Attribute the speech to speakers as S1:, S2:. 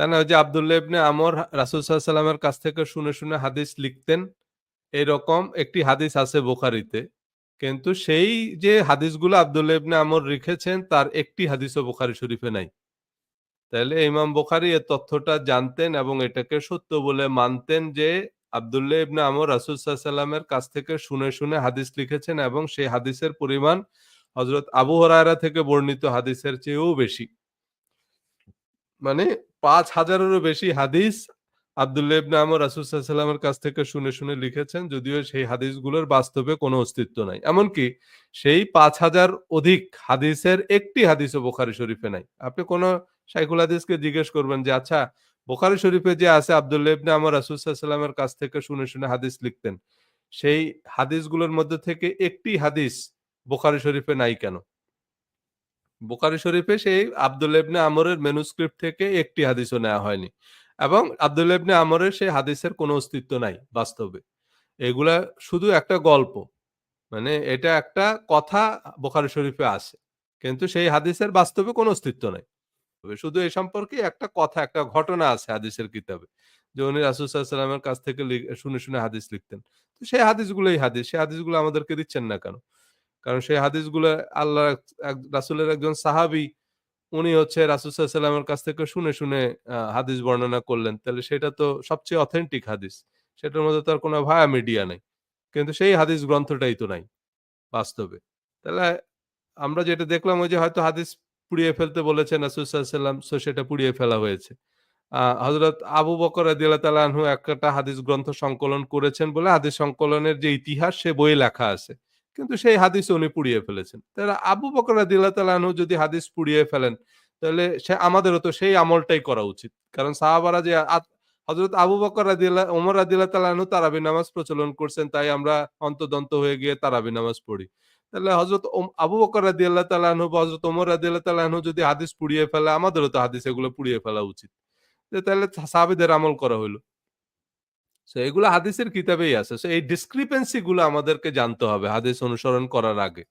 S1: তাই না? যে আব্দুল্লাহ ইবনে আমর রাসূল ওয়াসাল্লামের কাছ থেকে শুনে, শুনে হাদিস লিখতেন। এরকম একটি হাদিস আছে বোখারিতে কিন্তু সেই যে হাদিসগুলো আব্দুল্লাহ ইবনে আমর লিখেছেন তার একটি হাদিসও বোখারি শরীফে নাই। তাহলে ইমাম বোখারি এ তথ্যটা জানতেন এবং এটাকে সত্য বলে মানতেন যে আব্দুল্লাহ ইবনে আমর রাসূল ওয়াসাল্লামের কাছ থেকে শুনে, শুনে হাদিস লিখেছেন এবং সেই হাদিসের পরিমাণ হযরত আবু হুরায়রা থেকে বর্ণিত হাদিসের চেয়েও বেশি। মানে ৫০০০ হাজারেরও বেশি হাদিস আব্দুল্লাহ ইবনে আমর রাসূল সাল্লাল্লাহু আলাইহি ওয়াসাল্লামের কাছ থেকে শুনে, শুনে লিখেছেন যদিও সেই হাদিসগুলোর বাস্তবে কোনো অস্তিত্ব নাই। এমনকি সেই ৫০০০ অধিক হাদিসের একটি হাদিসও বুখারী শরীফে নাই। আপনি কোন শাইখুল হাদিসকে জিজ্ঞেস করবেন যে আচ্ছা বুখারী শরীফে যে আছে আব্দুল্লাহ ইবনে আমর রাসূল সাল্লাল্লাহু আলাইহি ওয়াসাল্লামের কাছ থেকে শুনে, শুনে হাদিস লিখতেন। সেই হাদিসগুলোর মধ্যে থেকে একটি হাদিস বোখারি শরীফে নাই কেন? বুখারী শরীফে সেই আব্দুল্লাহ ইবনে আমরের ম্যানুস্ক্রিপ্ট থেকে একটি হাদিসও নেওয়া হয়নি। এবং আব্দুল্লাহ ইবনে আমরের সেই হাদিসের কোনো অস্তিত্ব নাই বাস্তবে। এগুলা শুধু একটা গল্প। মানে এটা একটা কথা বুখারী শরীফে আছে। কিন্তু সেই হাদিসের বাস্তবে কোনো অস্তিত্ব নাই। শুধু এ সম্পর্কে একটা কথা, একটা ঘটনা আছে হাদিসের কিতাবে। যে উনি রাসূল সাল্লাল্লাহু আলাইহি ওয়াসাল্লামের কাছ থেকে শুনে, শুনে হাদিস লিখতেন। তো সেই হাদিসগুলোই হাদিস। সেই হাদিসগুলো আমাদেরকে দিচ্ছেন না কেন? কারণ সেই হাদিসগুলো আল্লাহ রাসূলের একজন সাহাবী উনি হচ্ছে রাসূল আলাইহি কাছ থেকে শুনে, শুনে হাদিস বর্ণনা করলেন। তাহলে সেটা তো সবচেয়ে অথেন্টিক হাদিস। সেটার মধ্যে তো আর কোনো ভায়া মিডিয়া নাই। কিন্তু সেই হাদিস গ্রন্থটাই তো নাই বাস্তবে। তাহলে আমরা যেটা দেখলাম ওই যে হয়তো হাদিস পুড়িয়ে ফেলতে বলেছেন রাসূল ওয়াসাল্লাম সো সেটা পুড়িয়ে ফেলা হয়েছে। আ হযরত আবু বকর আনহু একটা হাদিস গ্রন্থ সংকলন করেছেন বলে হাদিস সংকলনের যে ইতিহাস সে বইয়ে লেখা আছে। কিন্তু সেই হাদিস উনি পুড়িয়ে ফেলেছেন। তাহলে আবু বকর রাদিয়াল্লাহু তাআলা যদি হাদিস পুড়িয়ে ফেলেন, তাহলে সে, আমাদেরও তো সেই আমলটাই করা উচিত। কারণ সাহাবারা যে আ, হযরত আবু বকর রাদিয়াল্লাহু ওমর রাদিয়াল্লাহু তাআলা তারাবি নামাজ প্রচলন করছেন, তাই আমরা অন্তদন্ত হয়ে গিয়ে তারাবি নামাজ পড়ি। তাহলে হযরত ওম আবু বকর তাআলা আনহু বা হযরত ওমর তাআলা আনহু যদি হাদিস পুড়িয়ে ফেলে, আমাদেরও তো হাদিস এগুলো পুড়িয়ে ফেলা উচিত। তাহলে সাহাবীদের আমল করা হইল। সো এগুলো হাদিসের কিতাবেই আছে। সো এই ডিসক্রিপেন্সি গুলো আমাদেরকে জানতে হবে, হাদিস অনুসরণ করার আগে।